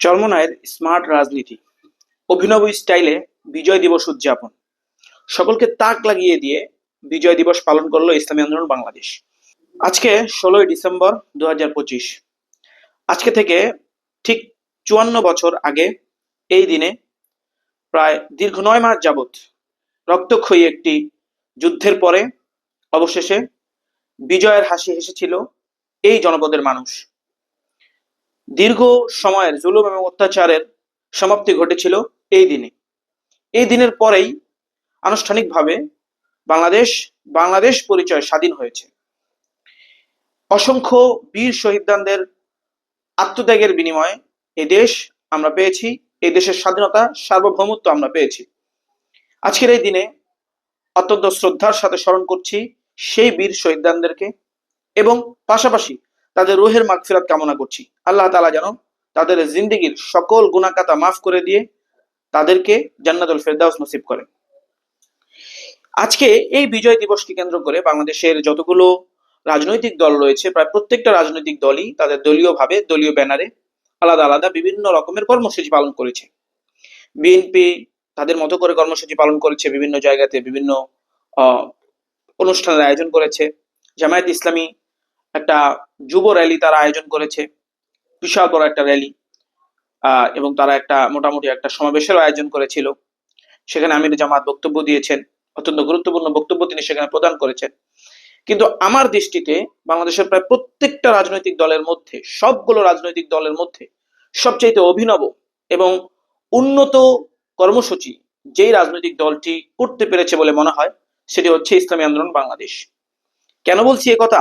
চরমনায়ের smart রাজনীতি, অভিনব স্টাইলে বিজয় দিবস উদযাপন। সকলকে তাক লাগিয়ে দিয়ে বিজয় দিবস পালন করল ইসলামী আন্দোলন বাংলাদেশ। আজকে ষোলোই ডিসেম্বর দু হাজার পঁচিশ। আজকে থেকে ঠিক চুয়ান্ন বছর আগে এই দিনে প্রায় দীর্ঘ নয় মাস যাবৎ রক্তক্ষয়ী একটি যুদ্ধের পরে অবশেষে বিজয়ের হাসি হেসেছিল এই জনপদের মানুষ। দীর্ঘ সময়ের জুলুম এবং অত্যাচারের সমাপ্তি ঘটেছিল এই দিনে। এই দিনের পরেই আনুষ্ঠানিকভাবে বাংলাদেশ বাংলাদেশ পরিচয় স্বাধীন হয়েছে। অসংখ্য বীর শহীদদের আত্মত্যাগের বিনিময়ে এই দেশ আমরা পেয়েছি, এই দেশের স্বাধীনতা, সার্বভৌমত্ব আমরা পেয়েছি। আজকের এই দিনে অত্যন্ত শ্রদ্ধার সাথে স্মরণ করছি সেই বীর শহীদদেরকে এবং পাশাপাশি তাদের রুহের মাগফিরাত কামনা করছি। আল্লাহ তালা যেন তাদের জিন্দেগির সকল গুণাকাতা মাফ করে দিয়ে তাদেরকে জান্নাতুল ফেরদাউস নসিব করে। আজকে এই বিজয় দিবসকে কেন্দ্র করে বাংলাদেশের যতগুলো রাজনৈতিক দল রয়েছে, প্রায় প্রত্যেকটা রাজনৈতিক দলই তাদের দলীয়ভাবে, দলীয় ব্যানারে আলাদা আলাদা বিভিন্ন রকমের কর্মসূচি পালন করেছে। বিএনপি তাদের মতো করে কর্মসূচি পালন করেছে, বিভিন্ন জায়গাতে বিভিন্ন অনুষ্ঠানের আয়োজন করেছে। জামায়াত ইসলামী একটা যুব র্যালি তারা আয়োজন করেছে। বিশাল বড় একটা র্যালি এবং তারা একটা মোটামুটি একটা সমাবেশের আয়োজন করেছিল। সেখানে আমির জামাত বক্তব্য দিয়েছেন, অত্যন্ত গুরুত্বপূর্ণ বক্তব্য তিনি সেখানে প্রদান করেছেন। কিন্তু আমার দৃষ্টিতে বাংলাদেশের প্রায় প্রত্যেকটা রাজনৈতিক দলের মধ্যে, সবগুলো রাজনৈতিক দলের মধ্যে সবচাইতে অভিনব এবং উন্নত কর্মসূচি যেই রাজনৈতিক দলটি করতে পেরেছে বলে মনে হয়, সেটি হচ্ছে ইসলামী আন্দোলন বাংলাদেশ। কেন বলছি কথা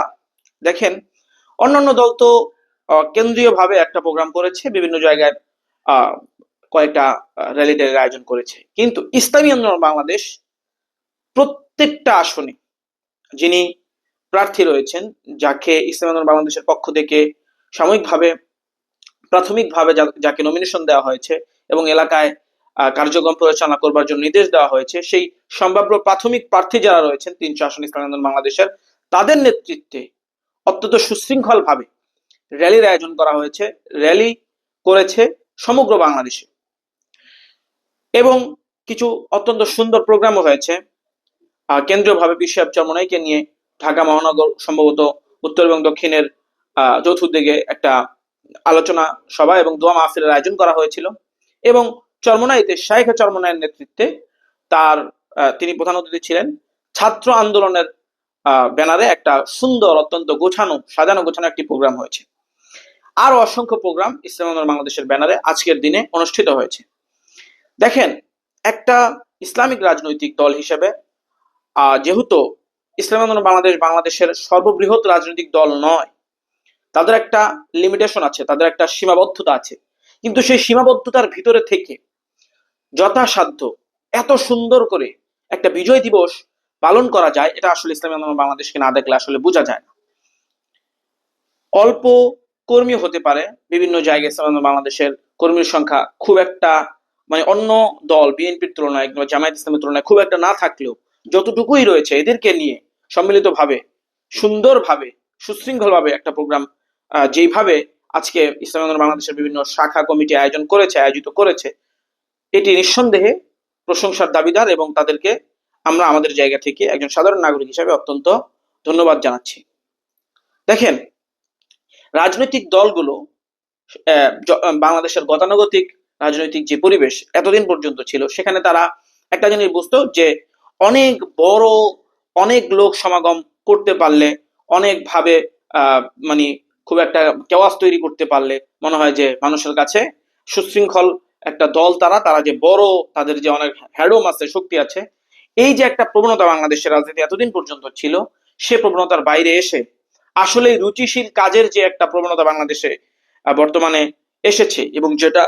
দেখেন, অন্যান্য দল তো কেন্দ্রীয়ভাবে একটা প্রোগ্রাম করেছে, বিভিন্ন জায়গায় কয়েকটা র্যালি ট্যালির আয়োজন করেছে। কিন্তু ইসলামী আন্দোলন বাংলাদেশ প্রত্যেকটা আসনে যিনি প্রার্থী রয়েছেন, যাকে ইসলামী আন্দোলন বাংলাদেশের পক্ষ থেকে সাময়িকভাবে, প্রাথমিকভাবে যাকে নমিনেশন দেওয়া হয়েছে এবং এলাকায় কার্যক্রম পরিচালনা করবার জন্য নির্দেশ দেওয়া হয়েছে, সেই সম্ভাব্য প্রাথমিক প্রার্থী যারা রয়েছেন, তিনশো আসন ইসলামী আন্দোলন বাংলাদেশের, তাদের নেতৃত্বে অত্যন্ত সুশৃঙ্খল ভাবে র্যালির আয়োজন করা হয়েছে। র্যালি করেছে সমগ্র বাংলাদেশে। এবং কিছু অত্যন্ত সুন্দর প্রোগ্রামও হয়েছে। কেন্দ্রীয়ভাবে বিশ্ব চরমনাইকে নিয়ে ঢাকা মহানগর, সম্ভবত উত্তর এবং দক্ষিণের যৌথ উদ্যোগে একটা আলোচনা সভা এবং দোয়া মাহফিলের আয়োজন করা হয়েছিল। এবং চরমনাইতে শাইখা চরমনাইয়ের নেতৃত্বে তার তিনি প্রধান অতিথি ছিলেন। ছাত্র আন্দোলনের ব্যানারে একটা সুন্দর, অত্যন্ত গোছানো, সাজানো গোছানো একটি প্রোগ্রাম হয়েছে। আরও অসংখ্য প্রোগ্রাম ইসলাম বাংলাদেশের ব্যানারে আজকের দিনে অনুষ্ঠিত হয়েছে। দেখেন, একটা ইসলামিক রাজনৈতিক দল হিসেবে যেহেতু ইসলাম বাংলাদেশ বাংলাদেশের সর্ববৃহৎ রাজনৈতিক দল নয়, তাদের একটা লিমিটেশন আছে, তাদের একটা সীমাবদ্ধতা আছে। কিন্তু সেই সীমাবদ্ধতার ভিতরে থেকে যথাসাধ্য, এত সুন্দর করে একটা বিজয় দিবস পালন করা যায়, এটা আসলে ইসলামী আন্দোলন বাংলাদেশকে না দেখলে আসলে বোঝা যায় না। অল্প কর্মী হতে পারে, বিভিন্ন জায়গায় ইসলামী আন্দোলন বাংলাদেশের কর্মীর সংখ্যা খুব একটা মানে অন্য দল, বিএনপির তুলনায় কিংবা জামায়াত ইসলামের তুলনায় খুব একটা না থাকলেও যতটুকুই রয়েছে, এদেরকে নিয়ে সম্মিলিতভাবে, সুন্দরভাবে, সুশৃঙ্খলভাবে একটা প্রোগ্রাম যেইভাবে আজকে ইসলাম আন্দোলন বাংলাদেশের বিভিন্ন শাখা কমিটি আয়োজন করেছে, আয়োজিত করেছে, এটি নিঃসন্দেহে প্রশংসার দাবিদার এবং তাদেরকে আমরা আমাদের জায়গা থেকে একজন সাধারণ নাগরিক হিসাবে অত্যন্ত ধন্যবাদ জানাচ্ছি। দেখেন রাজনৈতিক দলগুলো বাংলাদেশের গতানুগতিক রাজনৈতিক যে পরিবেশ এতদিন পর্যন্ত ছিল সেখানে তারা একটা জিনিস বুঝতো যে অনেক বড় অনেক লোক সমাগম করতে পারলে অনেক ভাবে আহ, মানে খুব একটা কেওয়াজ তৈরি করতে পারলে মনে হয় যে মানুষের কাছে সুশৃঙ্খল একটা দল তারা তারা যে বড় তাদের যে অনেক হ্যাডোম আছে শক্তি আছে এই যে একটা প্রবণতা বাংলাদেশের রাজনীতি এতদিন পর্যন্ত ছিল, সে প্রবণতার বাইরে এসে আসলে রুচিশীল কাজের যে একটা প্রবণতা বাংলাদেশে বর্তমানে এসেছে এবং যেটা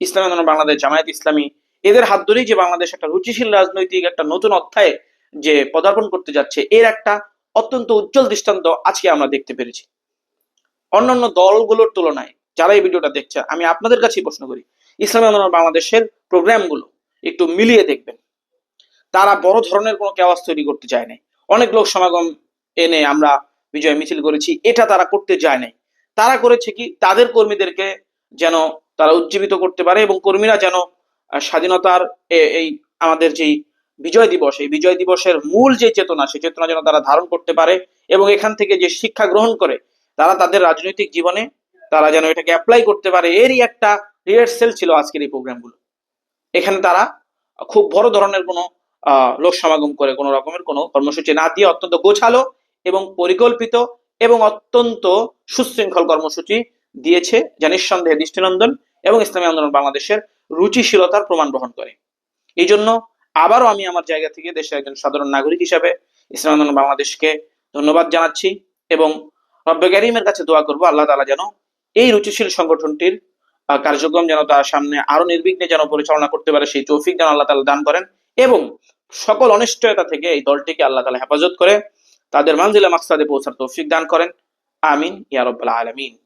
ইসলামী আন্দোলন বাংলাদেশ, জামায়াত ইসলামী, এদের হাত ধরেই যে বাংলাদেশ একটা রুচিশীল রাজনৈতিক একটা নতুন অধ্যায়ে যে পদার্পণ করতে যাচ্ছে, এর একটা অত্যন্ত উজ্জ্বল দৃষ্টান্ত আজকে আমরা দেখতে পেরেছি। অন্যান্য দলগুলোর তুলনায়, যারা এই ভিডিওটা দেখছে, আমি আপনাদের কাছেই প্রশ্ন করি ইসলামী আন্দোলন বাংলাদেশের প্রোগ্রামগুলো একটু মিলিয়ে দেখবেন। তারা বড় ধরনের কোনো কেওয়াজ তৈরি করতে চায় নাই। অনেক লোক সমাগম এনে আমরা বিজয় মিছিল করেছি, এটা তারা করতে যায় নাই। তারা করেছে কি? তাদের কর্মীদেরকে যেন তারা উজ্জীবিত করতে পারে এবং কর্মীরা যেন স্বাধীনতার এই আমাদের যেই বিজয় দিবস, এই বিজয় দিবসের মূল যে চেতনা সেই চেতনা যেন তারা ধারণ করতে পারে এবং এখান থেকে যে শিক্ষা গ্রহণ করে, তারা তাদের রাজনৈতিক জীবনে তারা যেন এটাকে অ্যাপ্লাই করতে পারে। এরই একটা রিহার্সেল ছিল আজকের এই প্রোগ্রামগুলো এখানে তারা খুব বড় ধরনের কোনো লোক সমাগম করে কোনো রকমের কোনো কর্মসূচি না দিয়ে অত্যন্ত গোছালো এবং পরিকল্পিত এবং অত্যন্ত সুশৃঙ্খল কর্মসূচি দিয়েছে যা নিঃসন্দেহে দৃষ্টিনন্দন এবং ইসলামী আন্দোলন বাংলাদেশের রুচিশীলতার প্রমাণ বহন করে। এই জন্য আবারও আমি আমার জায়গা থেকে দেশের একজন সাধারণ নাগরিক হিসাবে ইসলাম আন্দোলন বাংলাদেশকে ধন্যবাদ জানাচ্ছি এবং রব্বে করিমের কাছে দোয়া করব, আল্লাহ তালা যেন এই রুচিশীল সংগঠনটির কার্যক্রম যেন তার সামনে আরও নির্বিঘ্নে যেন পরিচালনা করতে পারে, সেই তৌফিক যেন আল্লাহ তালা দান করেন। এবং সকল অনিশ্চয়তা থেকে এই দলটিকে আল্লাহ তালা হেফাজত করে তাদের মানজিলা মাকসাদে পৌঁছার তৌফিক দান করেন। আমিন ইয়ারব্বাল আলমিন আলামিন।